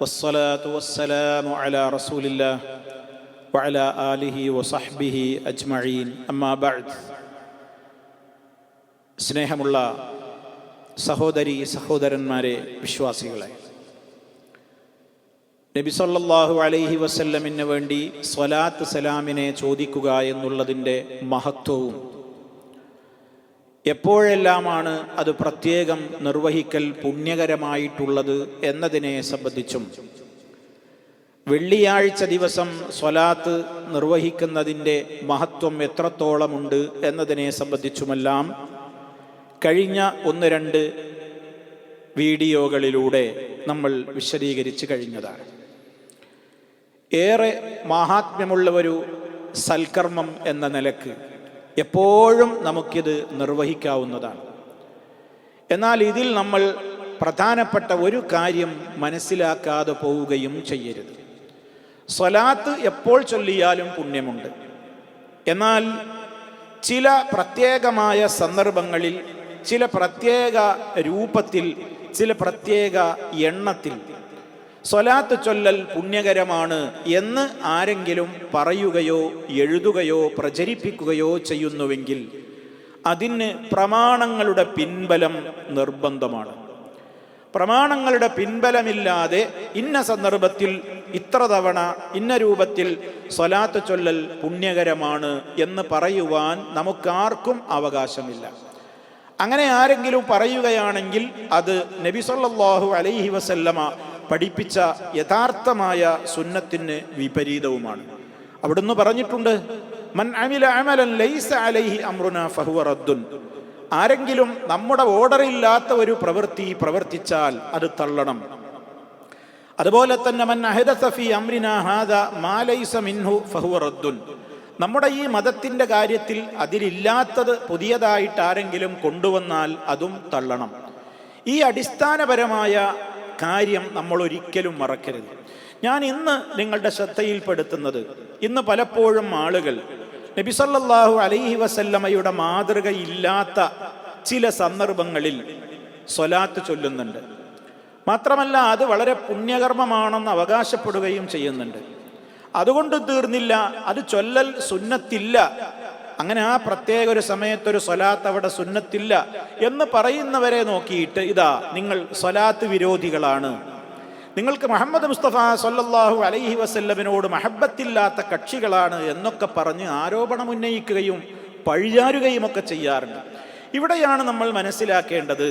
والصلاة والسلام على رسول الله وعلى آله وصحبه أجمعين أما بعد സ്നേഹമുള്ള സഹോദരി സഹോദരന്മാരെ വിശ്വാസികളെ നബി സല്ലല്ലാഹു അലൈഹി വസല്ലമിന് വേണ്ടി സ്വലാത്ത് സലാമിനെ ചോദിക്കുക എന്നുള്ളതിൻ്റെ മഹത്വവും എപ്പോഴെല്ലാമാണ് അത് പ്രത്യേകം നിർവഹിക്കൽ പുണ്യകരമായിട്ടുള്ളത് എന്നതിനെ സംബന്ധിച്ചും. വെള്ളിയാഴ്ച ദിവസം സ്വലാത്ത് നിർവഹിക്കുന്നതിന്റെ മഹത്വം എത്രത്തോളമുണ്ട് എന്നതിനെ സംബന്ധിച്ചുമെല്ലാം കഴിഞ്ഞ ഒന്ന് രണ്ട് വീഡിയോകളിലൂടെ നമ്മൾ വിശദീകരിച്ച് കഴിഞ്ഞതാണ്. ഏറെ മാഹാത്മ്യമുള്ള ഒരു സൽക്കർമ്മം എന്ന നിലയ്ക്ക് എപ്പോഴും നമുക്കിത് നിർവഹിക്കാവുന്നതാണ്. എന്നാൽ ഇതിൽ നമ്മൾ പ്രധാനപ്പെട്ട ഒരു കാര്യം മനസ്സിലാക്കാതെ പോവുകയും ചെയ്യരുത്. സ്വലാത്ത് എപ്പോൾ ചൊല്ലിയാലും പുണ്യമുണ്ട്. എന്നാൽ ചില പ്രത്യേകമായ സന്ദർഭങ്ങളിൽ ചില പ്രത്യേക രൂപത്തിൽ ചില പ്രത്യേക എണ്ണത്തിൽ സ്വലാത്ത് ചൊല്ലൽ പുണ്യകരമാണ് എന്ന് ആരെങ്കിലും പറയുകയോ എഴുതുകയോ പ്രചരിപ്പിക്കുകയോ ചെയ്യുന്നുവെങ്കിൽ അതിന് പ്രമാണങ്ങളുടെ പിൻബലം നിർബന്ധമാണ്. പ്രമാണങ്ങളുടെ പിൻബലമില്ലാതെ ഇന്ന സന്ദർഭത്തിൽ ഇത്ര തവണ ഇന്ന രൂപത്തിൽ സ്വലാത്ത് ചൊല്ലൽ പുണ്യകരമാണ് എന്ന് പറയുവാൻ നമുക്കാർക്കും അവകാശമില്ല. അങ്ങനെ ആരെങ്കിലും പറയുകയാണെങ്കിൽ അത് നബിസൊല്ലാഹു അലൈഹി വസല്ലമ പഠിപ്പിച്ച യഥാർത്ഥമായ സുന്നത്തിന് വിപരീതവുമാണ്. അവിടുന്ന് പറഞ്ഞിട്ടുണ്ട് മൻ അമില അമലൻ ലൈസ അലൈഹി അമ്രുന ഫഹുവ റദ്ദുൻ. ആരെങ്കിലും നമ്മുടെ ഓർഡർ ഇല്ലാത്ത ഒരു പ്രവൃത്തി പ്രവർത്തിച്ചാൽ അത് തള്ളണം. അതുപോലെ തന്നെ മൻ അഹദസ അമ്രിന ഹാദ മാ ലൈസ മിൻഹു ഫഹുവ റദ്ദുൻ. നമ്മുടെ ഈ മതത്തിന്റെ കാര്യത്തിൽ അതിലില്ലാത്തത് പുതിയതായിട്ട് ആരെങ്കിലും കൊണ്ടുവന്നാൽ അതും തള്ളണം. ഈ അടിസ്ഥാനപരമായ കാര്യം നമ്മൾ ഒരിക്കലും മറക്കരുത്. ഞാൻ ഇന്ന് നിങ്ങളുടെ ശ്രദ്ധയിൽപ്പെടുത്തുന്നത് ഇന്ന് പലപ്പോഴും ആളുകൾ നബിസല്ലാഹു അലൈഹി വസല്ലമയുടെ മാതൃകയില്ലാത്ത ചില സന്ദർഭങ്ങളിൽ സ്വലാത്ത് ചൊല്ലുന്നുണ്ട്. മാത്രമല്ല അത് വളരെ പുണ്യകർമ്മമാണെന്ന് അവകാശപ്പെടുകയും ചെയ്യുന്നുണ്ട്. അതുകൊണ്ട് തീർന്നില്ല അത് ചൊല്ലൽ സുന്നത്തില്ല അങ്ങനെ ആ പ്രത്യേക ഒരു സമയത്തൊരു സ്വലാത്ത് അവിടെ സുന്നത്തില്ല എന്ന് പറയുന്നവരെ നോക്കിയിട്ട് ഇതാ നിങ്ങൾ സ്വലാത്ത് വിരോധികളാണ്. നിങ്ങൾക്ക് മുഹമ്മദ് മുസ്തഫ സല്ലല്ലാഹു അലൈഹി വസല്ലമിനോട് മഹബത്തില്ലാത്ത കക്ഷികളാണ് എന്നൊക്കെ പറഞ്ഞ് ആരോപണം ഉന്നയിക്കുകയും പഴിചാരുകയും ഒക്കെ ചെയ്യാറുണ്ട്. ഇവിടെയാണ് നമ്മൾ മനസ്സിലാക്കേണ്ടത്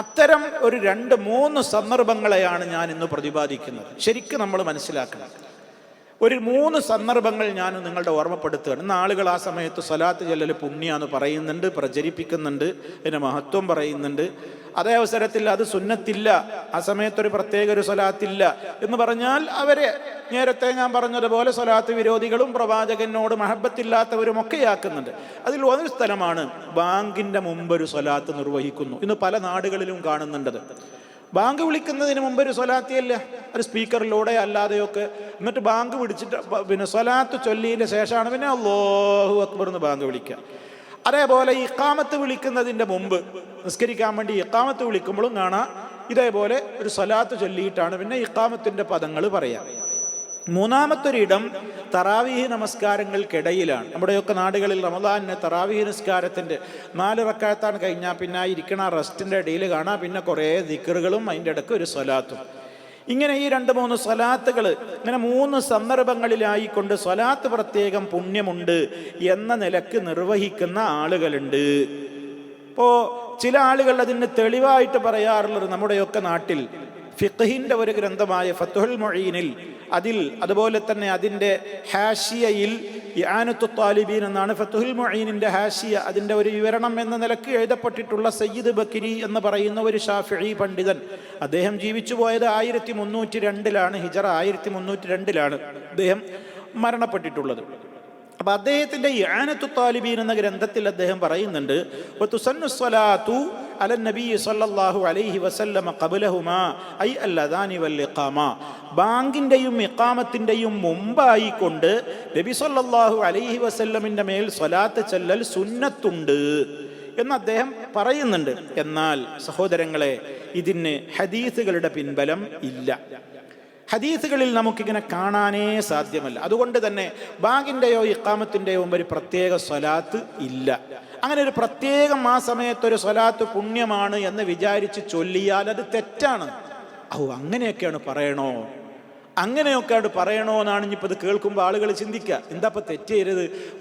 അത്തരം ഒരു രണ്ട് മൂന്ന് സന്ദർഭങ്ങളെയാണ് ഞാൻ ഇന്ന് പ്രതിപാദിക്കുന്നത്. ശരിക്കും നമ്മൾ മനസ്സിലാക്കണം. ഒരു മൂന്ന് സന്ദർഭങ്ങൾ ഞാൻ നിങ്ങളുടെ ഓർമ്മപ്പെടുത്തുകയാണ്. ഇന്ന് ആളുകൾ ആ സമയത്ത് സ്വലാത്ത് ചെല്ലൽ പുണ്യാന്ന് പറയുന്നുണ്ട് പ്രചരിപ്പിക്കുന്നുണ്ട് അതിന്റെ മഹത്വം പറയുന്നുണ്ട്. അതേ അവസരത്തിൽ അത് സുന്നത്തില്ല ആ സമയത്തൊരു പ്രത്യേക ഒരു സ്വലാത്തില്ല എന്ന് പറഞ്ഞാൽ അവരെ നേരത്തെ ഞാൻ പറഞ്ഞതുപോലെ സ്വലാത്ത് വിരോധികളും പ്രവാചകനോട് മഹബത്തില്ലാത്തവരും ഒക്കെയാക്കുന്നുണ്ട് അതിൽ ഒരു സ്ഥലമാണ് ബാങ്കിന്റെ മുമ്പ് ഒരു സ്വലാത്ത് നിർവഹിക്കുന്നു. ഇന്ന് പല നാടുകളിലും കാണുന്നുണ്ടത്. ബാങ്ക് വിളിക്കുന്നതിന് മുമ്പ് ഒരു സ്വലാത്തിയല്ല ഒരു സ്പീക്കറിലൂടെ അല്ലാതെയൊക്കെ എന്നിട്ട് ബാങ്ക് പിടിച്ചിട്ട് പിന്നെ സ്വലാത്ത് ചൊല്ലിയതിന്റെ ശേഷമാണ് പിന്നെ അള്ളാഹു അക്ബർ എന്ന് ബാങ്ക് വിളിക്കുക. അതേപോലെ ഇക്കാമത്ത് വിളിക്കുന്നതിന്റെ മുമ്പ് നിസ്കരിക്കാൻ വേണ്ടി ഇക്കാമത്ത് വിളിക്കുമ്പോഴും കാണാം. ഇതേപോലെ ഒരു സ്വലാത്ത് ചൊല്ലിയിട്ടാണ് പിന്നെ ഇക്കാമത്തിന്റെ പദങ്ങൾ പറയാം. മൂന്നാമത്തൊരിടം തറാവീഹ് നമസ്കാരങ്ങൾക്കിടയിലാണ്. നമ്മുടെയൊക്കെ നാടുകളിൽ റമദാനിന് തറാവീഹ് നിസ്കാരത്തിന്റെ നാല് റക്കായത്താണ് കഴിഞ്ഞാൽ പിന്നെ ഇരിക്കണ റെസ്റ്റിന്റെ ഇടയിൽ കാണാം. പിന്നെ കുറേ ദിക്കറുകളും അതിന്റെ ഇടയ്ക്ക് ഒരു സ്വലാത്തും. ഇങ്ങനെ ഈ രണ്ട് മൂന്ന് സ്വലാത്തുകൾ ഇങ്ങനെ മൂന്ന് സന്ദർഭങ്ങളിലായിക്കൊണ്ട് സ്വലാത്ത് പ്രത്യേകം പുണ്യമുണ്ട് എന്ന നിലയ്ക്ക് നിർവഹിക്കുന്ന ആളുകളുണ്ട്. ഇപ്പോൾ ചില ആളുകൾ അതിന് തെളിവായിട്ട് പറയാറുള്ളത് നമ്മുടെയൊക്കെ നാട്ടിൽ ഫിഖഹിന്റെ ഒരു ഗ്രന്ഥമായ ഫത്തുഹുൽ മൊഴീനിൽ അതിൽ അതുപോലെ തന്നെ അതിന്റെ ഹാഷിയയിൽ ആനത്തു താലിബീൻ എന്നാണ് ഫത്തുഹുൽ മൊയ്നിന്റെ ഹാഷിയ. അതിന്റെ ഒരു വിവരണം എന്ന നിലയ്ക്ക് എഴുതപ്പെട്ടിട്ടുള്ള സയ്യിദ് ബക്കിരി എന്ന് പറയുന്ന ഒരു ഷാഫി പണ്ഡിതൻ. അദ്ദേഹം ജീവിച്ചു പോയത് ആയിരത്തി മുന്നൂറ്റി രണ്ടിലാണ് ഹിജറ ആയിരത്തി മുന്നൂറ്റി രണ്ടിലാണ് അദ്ദേഹം മരണപ്പെട്ടിട്ടുള്ളത്. അപ്പൊ അദ്ദേഹത്തിന്റെ ആനത്തു താലിബീൻ എന്ന ഗ്രന്ഥത്തിൽ അദ്ദേഹം പറയുന്നുണ്ട് "വതുസന്നു സ്വലാത്തു അല നബി സല്ലാഹു അലൈഹി വസല്ലമ കബുലഹുമാ ഐ അൽ അദാനി വൽ ഇഖാമ ബാങ്കിന്റെയും ഇഖാമത്തിന്റെയും മുമ്പായി കൊണ്ട് നബി സല്ലാഹു അലൈഹി വസല്ലമിന്റെ മേൽ സ്വലാത്ത് ചെല്ലൽ സുന്നത്തുണ്ട് എന്ന് അദ്ദേഹം പറയുന്നുണ്ട്. എന്നാൽ സഹോദരങ്ങളെ ഇതിന് ഹദീസുകളുടെ പിൻബലം ഇല്ല. ഹദീസുകളിൽ നമുക്കിങ്ങനെ കാണാനേ സാധ്യമല്ല. അതുകൊണ്ട് തന്നെ ബാങ്കിന്റെയോ ഇക്കാമത്തിന്റെയോ ഒരു പ്രത്യേക സ്വലാത്ത് ഇല്ല. അങ്ങനെ ഒരു പ്രത്യേകം ആ സമയത്ത് ഒരു സ്വലാത്ത് പുണ്യമാണ് എന്ന് വിചാരിച്ച് ചൊല്ലിയാൽ അത് തെറ്റാണ്. ഓ അങ്ങനെയൊക്കെയാണ് പറയണോ? അങ്ങനെയൊക്കെയാണ് അത് എന്നാണ് ഇനിയിപ്പോൾ ഇത് കേൾക്കുമ്പോൾ ആളുകൾ ചിന്തിക്കുക. എന്താ ഇപ്പം തെറ്റ്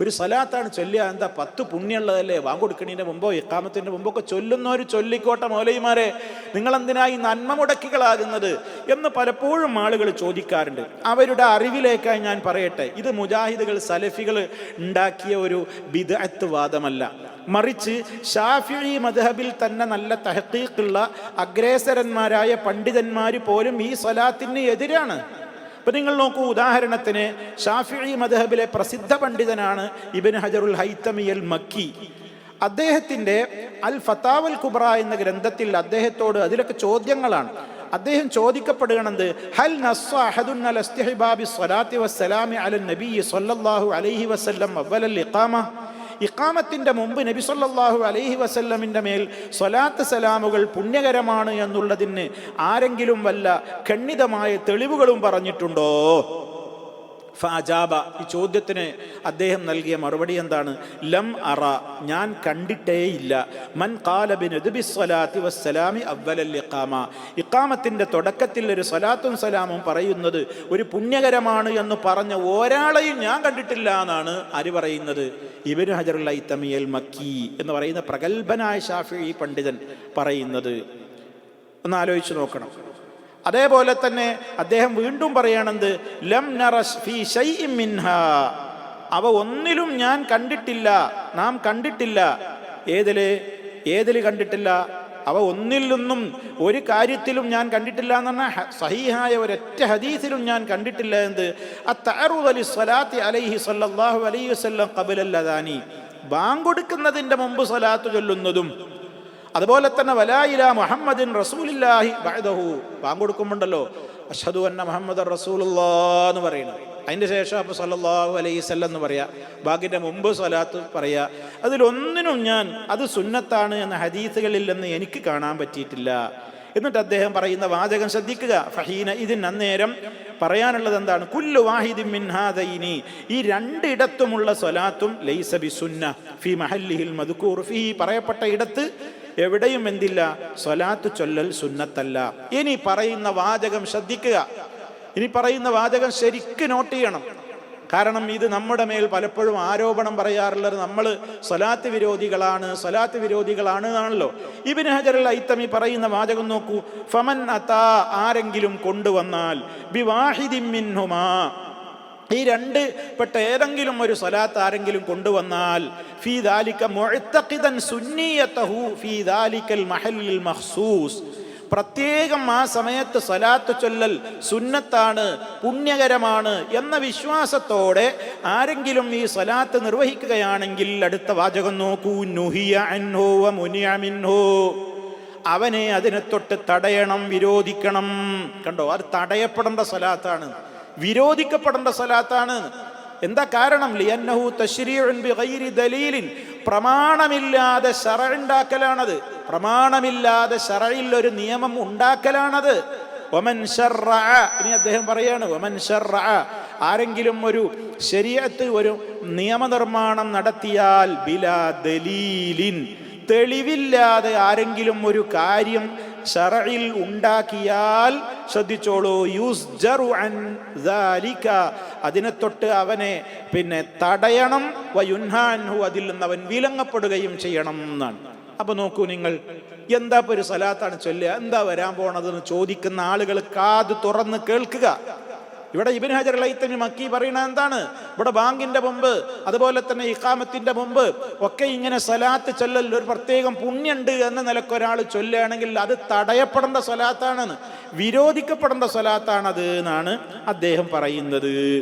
ഒരു സ്വലാത്താണ് ചൊല്ലുക. എന്താ പത്ത് പുണ്യമുള്ളതല്ലേ? വാങ്ങൊടുക്കണീന്റെ മുമ്പോ ഇക്കാമത്തിന്റെ ഒക്കെ ചൊല്ലുന്നവർ ചൊല്ലിക്കോട്ടെ മൗലൈമാരെ നിങ്ങളെന്തിനായി നന്മ മുടക്കികളാകുന്നത് എന്ന് പലപ്പോഴും ആളുകൾ ചോദിക്കാറുണ്ട്. അവരുടെ അറിവിലേക്കായി ഞാൻ പറയട്ടെ. ഇത് മുജാഹിദുകൾ സലഫികൾ ഉണ്ടാക്കിയ ഒരു ബിദഅത്ത് വാദമല്ല. മറിച്ച് ഷാഫി മദ്ഹബിൽ തന്നെ നല്ല തഹക്കീക്കുള്ള അഗ്രേസരന്മാരായ പണ്ഡിതന്മാർ പോലും ഈ സ്വലാത്തിന് എതിരാണ്. ഇപ്പൊ നിങ്ങൾ നോക്കൂ ഉദാഹരണത്തിന് ഷാഫി മദ്ഹബിലെ പ്രസിദ്ധ പണ്ഡിതനാണ് ഇബിൻ ഹജറുൽ ഹൈത്തമിയൽ മക്കി അദ്ദേഹത്തിന്റെ അൽ ഫത്താവൽ കുബ്ര എന്ന ഗ്രന്ഥത്തിൽ അദ്ദേഹത്തോട് അതിലൊക്കെ ചോദ്യങ്ങളാണ്. അദ്ദേഹം ചോദിക്കപ്പെടുകയാണെന്ത്? ഹൽ നസ്വാഹദുൻ സ്വലാത്തി വസ്സലാമി അലൻ നബി സല്ലല്ലാഹു അലൈഹി വസല്ലം അവ്വലൽ ഇഖാമ? ഇഖാമത്തിന്റെ മുമ്പ് നബി സല്ലാഹു അലൈഹി വസല്ലമിന്റെ മേൽ സ്വലാത്ത് സലാമുകൾ പുണ്യകരമാണ് എന്നുള്ളതിന് ആരെങ്കിലും വല്ല ഖണ്ഡിതമായ തെളിവുകളും പറഞ്ഞിട്ടുണ്ടോ? ഫാജാബ. ഈ ചോദ്യത്തിന് അദ്ദേഹം നൽകിയ മറുപടി എന്താണ്? ലം അറ. ഞാൻ കണ്ടിട്ടേയില്ല. മൻ കാലബിൻ വസ്സലാമി അവ്വലൽ ഇഖാമ. ഇക്കാമത്തിന്റെ തുടക്കത്തിൽ ഒരു സ്വലാത്തും സലാമും പറയുന്നത് ഒരു പുണ്യകരമാണ് എന്ന് പറഞ്ഞ ഒരാളെയും ഞാൻ കണ്ടിട്ടില്ല എന്നാണ് ആര് പറയുന്നത്? ഇബിൻ ഹജറുൽ ഇത്തമിയൽ മക്കി എന്ന് പറയുന്ന പ്രഗത്ഭനായ ഷാഫി പണ്ഡിതൻ പറയുന്നത്. ഒന്ന് ആലോചിച്ച് നോക്കണം. അതേപോലെ തന്നെ അദ്ദേഹം വീണ്ടും പറയണത് ലം മിൻഹാ. അവ ഒന്നിലും ഞാൻ കണ്ടിട്ടില്ല നാം കണ്ടിട്ടില്ല. ഏതിൽ? ഏതിൽ കണ്ടിട്ടില്ല? അവ ഒന്നിൽ നിന്നും ഒരു കാര്യത്തിലും ഞാൻ കണ്ടിട്ടില്ല എന്ന് പറഞ്ഞാൽ സഹീഹായ ഒരൊറ്റ ഹദീസിലും ഞാൻ കണ്ടിട്ടില്ല എന്ത്? അലി സ്വലാത്തി അലൈഹി സല്ലല്ലാഹു അലൈഹി ബാങ്കൊടുക്കുന്നതിന്റെ ബാങ്ക് കൊടുക്കുന്നതിന്റെ മുമ്പ് സ്വലാത്ത് ചൊല്ലുന്നതും അതുപോലെ തന്നെ വലായില മുഹമ്മദിൻ റസൂലില്ലാഹി ബഅദഹു. ബാങ്ക് കൊടുക്കുമ്പോണ്ടല്ലോ അഷ്ഹദു അന്ന മുഹമ്മദ് റസൂലുള്ളാ എന്ന് പറയുന്നത് അതിന്റെ ശേഷം അപ്പോൾ സല്ലല്ലാഹു അലൈഹി വസല്ലം എന്ന് പറയാ. ബാക്കിന്റെ മുമ്പ് സ്വലാത്ത് പറയാ. അതിലൊന്നിനും ഞാൻ അത് സുന്നത്താണ് എന്ന ഹദീസുകളിൽ നിന്ന് എനിക്ക് കാണാൻ പറ്റിയിട്ടില്ല. എന്നിട്ട് അദ്ദേഹം പറയുന്ന വാചകം ശ്രദ്ധിക്കുക. ഫഹീന ഇതിന് അന്നേരം പറയാനുള്ളത് എന്താണ്? കുല്ലു വാഹിദി മിൻഹാദൈനി ഈ രണ്ടിടത്തുമുള്ള സ്വലാത്തും ലൈസ ബി സുന്ന ഫി മഹല്ലിഹിൽ മധുക്കൂർ ഫി പറയപ്പെട്ട ഇടത്ത് എവിടെയും എന്തില്ല സ്വലാത്ത് ചൊല്ലൽ സുന്നത്തല്ല. ഇനി പറയുന്ന വാചകം ശ്രദ്ധിക്കുക. ഇനി പറയുന്ന വാചകം ശരിക്ക് നോട്ട് ചെയ്യണം. കാരണം ഇത് നമ്മുടെ മേൽ പലപ്പോഴും ആരോപണം പറയാറുള്ളത് നമ്മൾ സ്വലാത്ത് വിരോധികളാണ് സ്വലാത്ത് വിരോധികളാണ് എന്നാണല്ലോ. ഇബിൻ ഹജറുൽ ഐത്തമി പറയുന്ന വാചകം നോക്കൂ. ഫമൻ അതാ ആരെങ്കിലും കൊണ്ടുവന്നാൽ ബിവാഹിദിൻ മിൻഹുമാ. ഈ രണ്ട് പെട്ട ഏതെങ്കിലും ഒരു സ്വലാത്ത് ആരെങ്കിലും കൊണ്ടുവന്നാൽ ഫീ ദാലിക മുഅത്തഖിദൻ സുന്നിയതഹു ഫീ ദാലിക്കൽ മഹല്ലിൽ മഖ്സൂസ്. പ്രത്യേകം ആ സമയത്ത് സ്വലാത്ത് ചൊല്ലൽ സുന്നത്താണ് പുണ്യകരമാണ് എന്ന വിശ്വാസത്തോടെ ആരെങ്കിലും ഈ സ്വലാത്ത് നിർവഹിക്കുകയാണെങ്കിൽ അടുത്ത വാചകം നോക്കൂ നുഹിയ അൻഹോ മുനിയമിൻഹോ മുനിയ മിൻഹോ. അവനെ അതിനെ തൊട്ട് തടയണം വിരോധിക്കണം. കണ്ടോ? അത് തടയപ്പെടേണ്ട സ്വലാത്താണ്. വിരോധിക്കപ്പെടേണ്ട സ്വലാത്താണ്. എന്താ കാരണം? ലിയന്നഹു ബിഗൈരി ദലീലിൻ. പ്രമാണമില്ലാതെ ശറ ഉണ്ടാക്കലാണത് പ്രമാണമില്ലാതെ ശറയിൽ ഒരു നിയമം ഉണ്ടാക്കലാണത്. ഒമൻ ഇനി അദ്ദേഹം പറയാണ് ഒമൻ ആരെങ്കിലും ഒരു ശരീരത്ത് ഒരു നിയമനിർമ്മാണം നടത്തിയാൽ ബില ദലീലിൻ. തെളിവില്ലാതെ ആരെങ്കിലും ഒരു കാര്യം ഷറയിൽ ഉണ്ടാക്കിയാൽ ശ്രദ്ധിച്ചോളൂ യൂസ് അൻ ദാലിക. അതിനെ തൊട്ട് അവനെ പിന്നെ തടയണം വയുൻഹാൻഹു അതിൽ നിന്ന് അവൻ വിലങ്ങപ്പെടുകയും ചെയ്യണം എന്നാണ്. അപ്പൊ നോക്കൂ നിങ്ങൾ എന്താ ഒരു സലാത്താണ് ചൊല്ലുക? എന്താ വരാൻ പോണതെന്ന് ചോദിക്കുന്ന ആളുകൾ കാത് തുറന്ന് കേൾക്കുക. ഇവിടെ ഇബിൻ ഹജർ ലൈത്തമി മക്കി പറയുന്നത് എന്താണ്? ഇവിടെ ബാങ്കിന്റെ മുമ്പ് അതുപോലെ തന്നെ ഇഖാമത്തിന്റെ മുമ്പ് ഒക്കെ ഇങ്ങനെ സ്വലാത്ത് ചൊല്ലൽ ഒരു പ്രത്യേകം പുണ്യുണ്ട് എന്ന നിലയ്ക്ക് ഒരാൾ ചൊല്ലുകയാണെങ്കിൽ അത് തടയപ്പെടേണ്ട സ്വലാത്താണെന്ന് വിരോധിക്കപ്പെടേണ്ട സ്വലാത്താണത് എന്നാണ് അദ്ദേഹം പറയുന്നത്.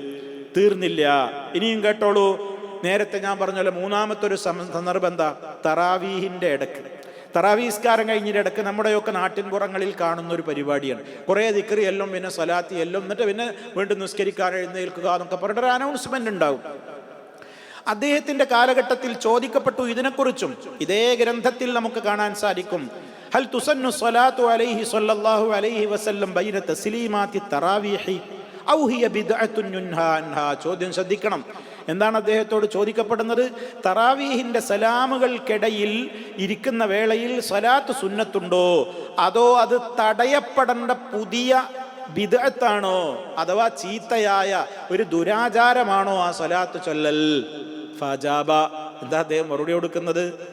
തീർന്നില്ല. ഇനിയും കേട്ടോളൂ. നേരത്തെ ഞാൻ പറഞ്ഞ മൂന്നാമത്തെ ഒരു സന്ദർഭം എന്താ? തറാവീഹിന്റെ ഇടയ്ക്ക്. തറാവീസ്കാരം കഴിഞ്ഞിട്ട് ഇടയ്ക്ക് നമ്മുടെയൊക്കെ നാട്ടിൻപുറങ്ങളിൽ കാണുന്ന ഒരു പരിപാടിയാണ്. കുറേ ദിക്കറി എല്ലാം പിന്നെ സ്വലാത്തി എല്ലാം എന്നിട്ട് പിന്നെ വീണ്ടും നിസ്കരിക്കാൻ എഴുന്നേൽക്കുക എന്നൊക്കെ പറഞ്ഞിട്ട് ഒരു അനൗൺസ്മെന്റ് ഉണ്ടാവും. അദ്ദേഹത്തിന്റെ കാലഘട്ടത്തിൽ ചോദിക്കപ്പെട്ടു ഇതിനെക്കുറിച്ചും. ഇതേ ഗ്രന്ഥത്തിൽ നമുക്ക് കാണാൻ സാധിക്കും. ഹൽ തുസന്നു സ്വലാത്തു അലൈഹി സ്വല്ലല്ലാഹു അലൈഹി വസല്ലം ബൈന തസ്ലീമാതി തറാവീഹി ഔ ഹിയ ബിദ്അത്തുൻ യുൻഹാ അൻഹാ. ചോദ്യം ശ്രദ്ധിക്കണം. എന്താണ് അദ്ദേഹത്തോട് ചോദിക്കപ്പെടുന്നത്. തറാവീഹിന്റെ സലാമുകൾക്കിടയിൽ ഇരിക്കുന്ന വേളയിൽ സലാത്ത് സുന്നത്തുണ്ടോ? അതോ അത് തടയപ്പെടേണ്ട പുതിയ ബിദഅത്താണോ? അഥവാ ചീത്തയായ ഒരു ദുരാചാരമാണോ ആ സലാത്ത് ചൊല്ലൽ? ഫജാബ എന്താ അദ്ദേഹം മറുപടി കൊടുക്കുന്നത്?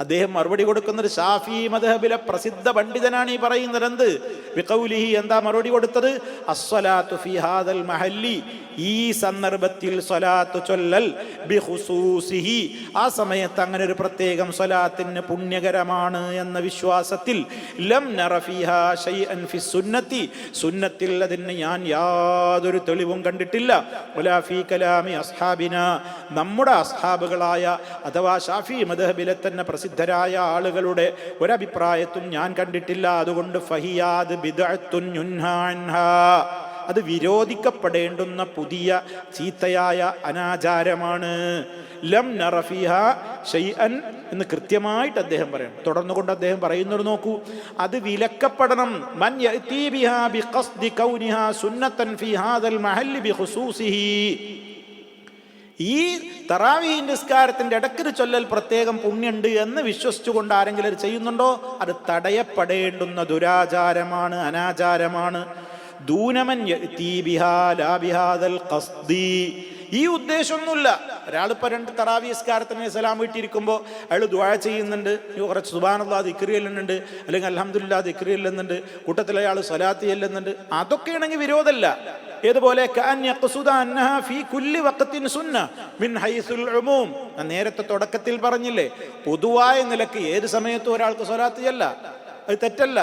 അദ്ദേഹം മറുപടി കൊടുക്കുന്നത് ഷാഫി മദ്ഹബിലെ പ്രസിദ്ധ പണ്ഡിതനാണ് ഈ പറയുന്നത് എന്ത് വിഖൗലിഹി എന്താ മറുപടി കൊടുത്തത്? അസ്വലാത്തു ഫിഹാദൽ മഹല്ലി. ഈ സന്ദർഭത്തിൽ സ്വലാത്ത് ചൊല്ലൽ ബിഹുസൂസിഹി ആ സമയത്ത് അങ്ങനെ ഒരു പ്രത്യേകം സ്വലാത്തിന് പുണ്യകരമാണ് എന്ന വിശ്വാസത്തിൽ ലം ഷൈഅൻ ഫി സുന്നത്തി. സുന്നത്തിൽ അതിന് ഞാൻ യാതൊരു തെളിവും കണ്ടിട്ടില്ല. വലാ കലാമി അസ്ഹാബിന. നമ്മുടെ അസ്ഹാബുകളായ അഥവാ ഷാഫി മദഹബിലെ തന്നെ പ്രസിദ്ധരായ ആളുകളുടെ ഒരഭിപ്രായത്തും ഞാൻ കണ്ടിട്ടില്ല. അതുകൊണ്ട് ഫഹിയാദ് ബിദഅത്തുൻ യുൻഹാ അൻഹാ. അത് വിരോധിക്കപ്പെടേണ്ടുന്ന പുതിയ ചീത്തയായ അനാചാരമാണ്. ലം നറഫിഹ ഷൈഅൻ എന്ന് കൃത്യമായിട്ട് അദ്ദേഹം പറയണം. തുടർന്നുകൊണ്ട് അദ്ദേഹം പറയുന്നത് നോക്കൂ. അത് വിലക്കപ്പെടണം. മൻ സുന്നത്തൻ ഫി ഹാദൽ മഹല്ലി ബിഖുസൂസിഹി. ഈ തറാവി നിസ്കാരത്തിന്റെ ഇടയ്ക്കൊരു ചൊല്ലൽ പ്രത്യേകം പുണ്യുണ്ട് എന്ന് വിശ്വസിച്ചുകൊണ്ട് ആരെങ്കിലും ചെയ്യുന്നുണ്ടോ? അത് തടയപ്പെടേണ്ടുന്ന ദുരാചാരമാണ് അനാചാരമാണ്. ദൂനമൻ ഈ ഉദ്ദേശമൊന്നുമില്ല. ഒരാളിപ്പോൾ രണ്ട് തറാവി നിസ്കാരത്തിന് സലാം വീട്ടിയിരിക്കുമ്പോൾ അയാൾ ദ്വാ ചെയ്യുന്നുണ്ട്. കുറച്ച് സുബാനുള്ള ദിക്രി ചെല്ലുന്നുണ്ട് അല്ലെങ്കിൽ അലഹമുല്ല ദിക്രി ചെല്ലുന്നുണ്ട് കൂട്ടത്തിൽ അയാൾ സ്വലാത്തി ചെല്ലുന്നുണ്ട് അതൊക്കെയാണെങ്കിൽ വിരോധമല്ല. ഏതുപോലെ? നേരത്തെ തുടക്കത്തിൽ പറഞ്ഞില്ലേ പൊതുവായ നിലയ്ക്ക് ഏത് സമയത്തും ഒരാൾക്ക് സ്വലാത്തിയല്ല. അത് തെറ്റല്ല.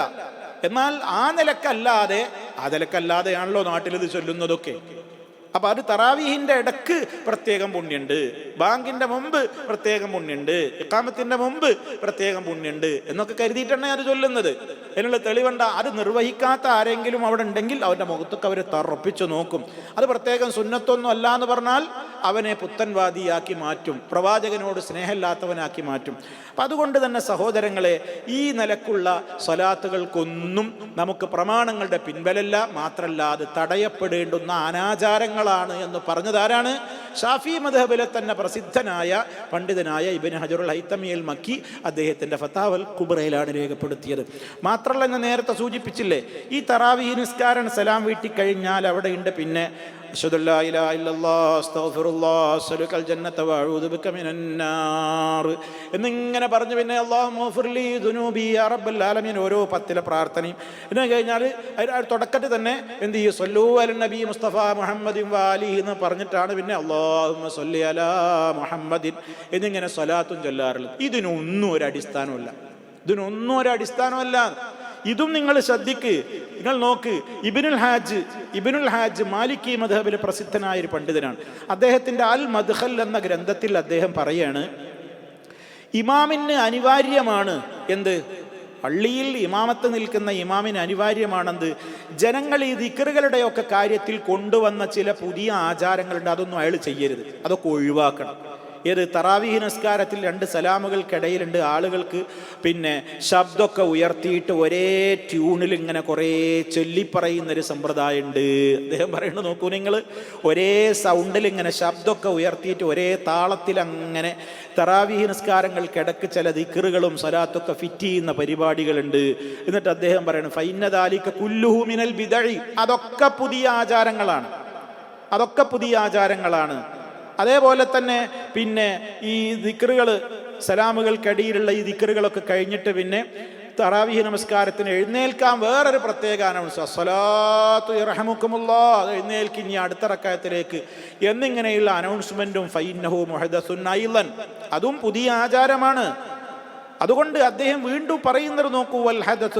എന്നാൽ ആ നിലക്കല്ലാതെ ആ നിലക്കല്ലാതെയാണല്ലോ നാട്ടിലിത് ചൊല്ലുന്നതൊക്കെ. അപ്പൊ അത് തറാവീഹിന്റെ ഇടയ്ക്ക് പ്രത്യേകം പുണ്യുണ്ട്. ബാങ്കിന്റെ മുമ്പ് പ്രത്യേകം പുണ്യുണ്ട്. ഇക്കാമത്തിന്റെ മുമ്പ് പ്രത്യേകം പുണ്യുണ്ട് എന്നൊക്കെ കരുതിയിട്ടാണ് അത് ചൊല്ലുന്നത്. അതിനുള്ള തെളിവണ്ട അത് നിർവഹിക്കാത്ത ആരെങ്കിലും അവിടെ ഉണ്ടെങ്കിൽ അവന്റെ മുഖത്തൊക്കെ അവരെ തറപ്പിച്ചു നോക്കും. അത് പ്രത്യേകം സുന്നത്തൊന്നും അല്ല എന്ന് പറഞ്ഞാൽ അവനെ പുത്തൻവാദിയാക്കി മാറ്റും. പ്രവാചകനോട് സ്നേഹമില്ലാത്തവനാക്കി മാറ്റും. അപ്പം അതുകൊണ്ട് തന്നെ സഹോദരങ്ങളെ ഈ നിലക്കുള്ള സ്വലാത്തുകൾക്കൊന്നും നമുക്ക് പ്രമാണങ്ങളുടെ പിൻബലല്ല. മാത്രമല്ല അത് തടയപ്പെടേണ്ടുന്ന അനാചാരങ്ങളാണ് എന്ന് പറഞ്ഞതാരാണ്? ഷാഫി മദ്ഹബിലെ തന്നെ പ്രസിദ്ധനായ പണ്ഡിതനായ ഇബിൻ ഹജറുൽ ഹൈത്തമിയൽ മക്കി അദ്ദേഹത്തിന്റെ ഫത്താവൽ കുബ്രയിലാണ് രേഖപ്പെടുത്തിയത്. മാത്രമല്ല ഞാൻ നേരത്തെ സൂചിപ്പിച്ചില്ലേ ഈ തറാവി നിസ്കാരം സലാം വീട്ടി കഴിഞ്ഞാൽ അവിടെ ഉണ്ട് പിന്നെ എന്നിങ്ങനെ പറഞ്ഞു പിന്നെ അള്ളാഹുലീൻ ഓരോ പത്തിലെ പ്രാർത്ഥനയും. എന്ന് കഴിഞ്ഞാൽ തുടക്കത്തിൽ തന്നെ എന്ത് ചെയ്യും? നബി മുസ്തഫ മുഹമ്മദ് വാലി എന്ന് പറഞ്ഞിട്ടാണ് പിന്നെ അള്ളാഹ് അല മുഹമ്മദിൻ എന്നിങ്ങനെ സ്വലാത്തും ചൊല്ലാറുള്ളത്. ഇതിനൊന്നും ഒരു അടിസ്ഥാനമല്ല ഇതിനൊന്നും ഒരു അടിസ്ഥാനമല്ല ഇതും നിങ്ങൾ ശ്രദ്ധിക്ക്. നിങ്ങൾ നോക്ക്. ഇബിനുൽ ഹാജ് ഇബിനുൽ ഹാജ് മാലിക്കി മധബിലെ പ്രസിദ്ധനായ ഒരു പണ്ഡിതനാണ്. അദ്ദേഹത്തിന്റെ അൽ മദ്ഹൽ എന്ന ഗ്രന്ഥത്തിൽ അദ്ദേഹം പറയാണ് ഇമാമിന് അനിവാര്യമാണ് എന്ത്? പള്ളിയിൽ ഇമാമത്ത് നിൽക്കുന്ന ഇമാമിന് അനിവാര്യമാണെന്ത്? ജനങ്ങൾ ഈ ദിക്കറുകളുടെയൊക്കെ കാര്യത്തിൽ കൊണ്ടുവന്ന ചില പുതിയ ആചാരങ്ങളുണ്ട് അതൊന്നും അയാൾ ചെയ്യരുത്. അതൊക്കെ ഒഴിവാക്കണം. ഏത് തറാവീഹ് നസ്കാരത്തിൽ രണ്ട് സലാമുകൾക്കിടയിലുണ്ട് ആളുകൾക്ക്. പിന്നെ ശബ്ദമൊക്കെ ഉയർത്തിയിട്ട് ഒരേ ട്യൂണിൽ ഇങ്ങനെ കുറേ ചൊല്ലിപ്പറയുന്ന ഒരു സമ്പ്രദായമുണ്ട്. അദ്ദേഹം പറയുന്നത് നോക്കൂ നിങ്ങൾ. ഒരേ സൗണ്ടിൽ ഇങ്ങനെ ശബ്ദമൊക്കെ ഉയർത്തിയിട്ട് ഒരേ താളത്തിൽ അങ്ങനെ തറാവീഹ് നിസ്കാരങ്ങൾക്കിടക്ക് ചില ദിക്കറുകളും സലാത്തൊക്കെ ഫിറ്റ് ചെയ്യുന്ന പരിപാടികളുണ്ട്. എന്നിട്ട് അദ്ദേഹം പറയുന്നത് ഫൈനദാലിക്ക കുല്ലുഹുമിനൽ ബിദഴി. അതൊക്കെ പുതിയ ആചാരങ്ങളാണ്. അതൊക്കെ പുതിയ ആചാരങ്ങളാണ്. അതേപോലെ തന്നെ പിന്നെ ഈ ദിക്കറുകൾ സലാമുകൾക്കടിയിലുള്ള ഈ ദിക്കറുകളൊക്കെ കഴിഞ്ഞിട്ട് പിന്നെ തറാവിഹി നമസ്കാരത്തിന് എഴുന്നേൽക്കാൻ വേറൊരു പ്രത്യേക അനൗൺസ് അസ്സലാത്തു ഇറഹമുക്കുമുല്ലാ അത് എഴുന്നേൽക്ക് ഇനി അടുത്ത റക്കായത്തിലേക്ക്. എന്നിങ്ങനെയുള്ള അനൗൺസ്മെന്റും ഫൈനഹു മുഹദസുൻ ഐലൻ അതും പുതിയ ആചാരമാണ്. അതുകൊണ്ട് അദ്ദേഹം വീണ്ടും പറയുന്നത് നോക്കൂ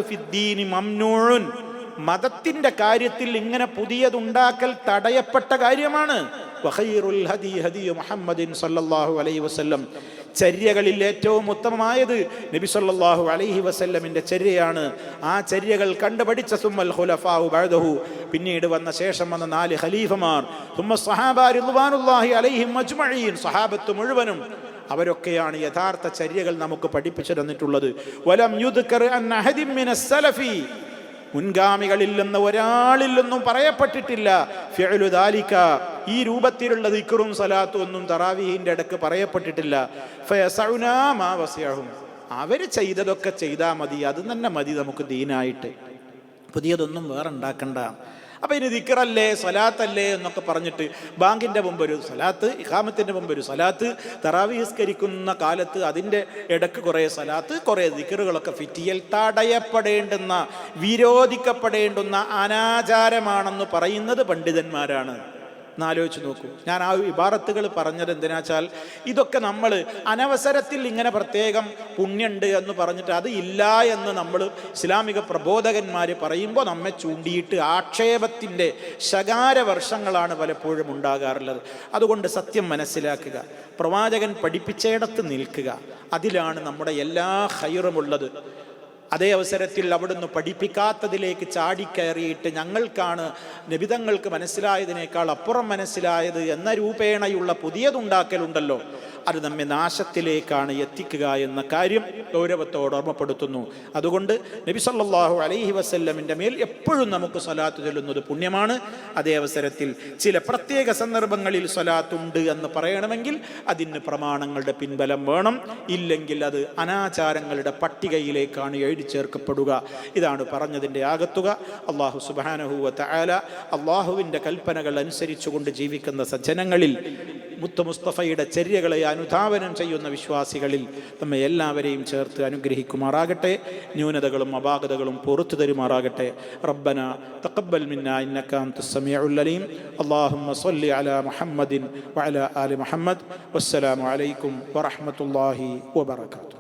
ഫിദ്ദീനി മംനൂഉൻ. മതത്തിന്റെ കാര്യത്തിൽ ഇങ്ങനെ പുതിയതുണ്ടാക്കൽ തടയപ്പെട്ട കാര്യമാണ്. വഖൈറുൽ ഹദി ഹദി മുഹമ്മദിൻ സല്ലല്ലാഹു അലൈഹി വസല്ലം ചര്യകളിൽ ഏറ്റവും ഉത്തമമായത് നബി സല്ലല്ലാഹു അലൈഹി വസല്ലമിന്റെ ചര്യയാണ്. ആ ചര്യകൾ കണ്ടുപഠിച്ച സുമ്മൽ ഖുലഫാഉ ബഅദഹു. പിന്നീട് വന്ന ശേഷം വന്ന നാല് ഖലീഫമാർ. സുമ്മ സഹാബ റിദ്വാനുല്ലാഹി അലൈഹിം അജ്മഈൻ. സഹാബത്ത് മുഴുവനും അവരൊക്കെയാണ് യഥാർത്ഥ ചര്യകൾ നമുക്ക് പഠിപ്പിച്ചു തന്നിട്ടുള്ളത്. വലം മിന സലഫി. മുൻഗാമികളിൽ നിന്ന് ഒരാളിൽ നിന്നും പറയപ്പെട്ടിട്ടില്ല. ഫിഅലു ദാലിക. ഈ രൂപത്തിലുള്ള ദിക്കറും സലാത്തും ഒന്നും തറാവീഹിന്റെ ഇടയ്ക്ക് പറയപ്പെട്ടിട്ടില്ല. ഫയസൗനാമാവസ്യാഹും അവർ ചെയ്തതൊക്കെ ചെയ്താൽ മതി അത് തന്നെ മതി നമുക്ക് ദീനായിട്ട്. പുതിയതൊന്നും വേറെ ഉണ്ടാക്കണ്ട അപ്പൊ ഇനി ദിക്കറല്ലേ സലാത്തല്ലേ എന്നൊക്കെ പറഞ്ഞിട്ട് ബാങ്കിന്റെ മുമ്പ് ഒരു സലാത്ത് ഇഖാമത്തിന്റെ മുമ്പ് ഒരു സലാത്ത് തറാവീസ്കരിക്കുന്ന കാലത്ത് അതിന്റെ ഇടയ്ക്ക് കുറേ സലാത്ത് കുറേ ദിക്കറുകളൊക്കെ ഫിറ്റിയൽ തടയപ്പെടേണ്ടുന്ന വിരോധിക്കപ്പെടേണ്ടുന്ന അനാചാരമാണെന്ന് പറയുന്നത് പണ്ഡിതന്മാരാണ്. എന്നാലോചിച്ച് നോക്കൂ. ഞാൻ ആ ഇബാറത്തുകൾ പറഞ്ഞത് എന്തിനാച്ചാൽ ഇതൊക്കെ നമ്മൾ അനവസരത്തിൽ ഇങ്ങനെ പ്രത്യേകം പുണ്യുണ്ട് എന്ന് പറഞ്ഞിട്ട് അത് ഇല്ല എന്ന് നമ്മൾ ഇസ്ലാമിക പ്രബോധകന്മാർ പറയുമ്പോൾ നമ്മെ ചൂണ്ടിയിട്ട് ആക്ഷേപത്തിന്റെ ശകാര വർഷങ്ങളാണ് പലപ്പോഴും ഉണ്ടാകാറുള്ളത്. അതുകൊണ്ട് സത്യം മനസ്സിലാക്കുക. പ്രവാചകൻ പഠിപ്പിച്ചയിടത്ത് നിൽക്കുക. അതിലാണ് നമ്മുടെ എല്ലാ ഹൈറുമുള്ളത് അതേ അവസരത്തിൽ അവിടുന്ന് പഠിപ്പിക്കാത്തതിലേക്ക് ചാടിക്കയറിയിട്ട് ഞങ്ങൾക്കാണ് നിബിതങ്ങൾക്ക് മനസ്സിലായതിനേക്കാൾ അപ്പുറം മനസ്സിലായത് എന്ന രൂപേണയുള്ള പുതിയതുണ്ടാക്കലുണ്ടല്ലോ. അത് നമ്മെ നാശത്തിലേക്കാണ് എത്തിക്കുക എന്ന കാര്യം ഗൗരവത്തോട് ഓർമ്മപ്പെടുത്തുന്നു. അതുകൊണ്ട് നബി സല്ലാഹു അലൈഹി വസ്ല്ലമിന്റെ മേൽ എപ്പോഴും നമുക്ക് സ്വലാത്ത് ചൊല്ലുന്നത് പുണ്യമാണ്. അതേ അവസരത്തിൽ ചില പ്രത്യേക സന്ദർഭങ്ങളിൽ സ്വലാത്തുണ്ട് എന്ന് പറയണമെങ്കിൽ അതിന് പ്രമാണങ്ങളുടെ പിൻബലം വേണം. ഇല്ലെങ്കിൽ അത് അനാചാരങ്ങളുടെ പട്ടികയിലേക്കാണ് എഴുതി ചേർക്കപ്പെടുക ഇതാണ് പറഞ്ഞതിന്റെ ആകത്തുക. അള്ളാഹു സുബാനഹുവ തആല അള്ളാഹുവിന്റെ കൽപ്പനകൾ അനുസരിച്ചുകൊണ്ട് ജീവിക്കുന്ന സജ്ജനങ്ങളിൽ മുത്ത് മുസ്തഫയുടെ ചര്യകളെ അനുധാവനം ചെയ്യുന്ന വിശ്വാസികളിൽ നമ്മെ എല്ലാവരെയും ചേർത്ത് അനുഗ്രഹിക്കുമാറാകട്ടെ. ന്യൂനതകളും അപാകതകളും പുറത്തു തരുമാറാകട്ടെ. റബ്ബന തക്കബൽ മിന്ന ഇന്നക അൻത സമീഉൽ അലീം. അല്ലാഹുമ്മ സ്വല്ലി അലാ മുഹമ്മദിൻ വഅലാ ആലി മുഹമ്മദ്. വസ്സലാമു അലൈക്കും വറഹ്മത്തുള്ളാഹി വബറകാതുഹു.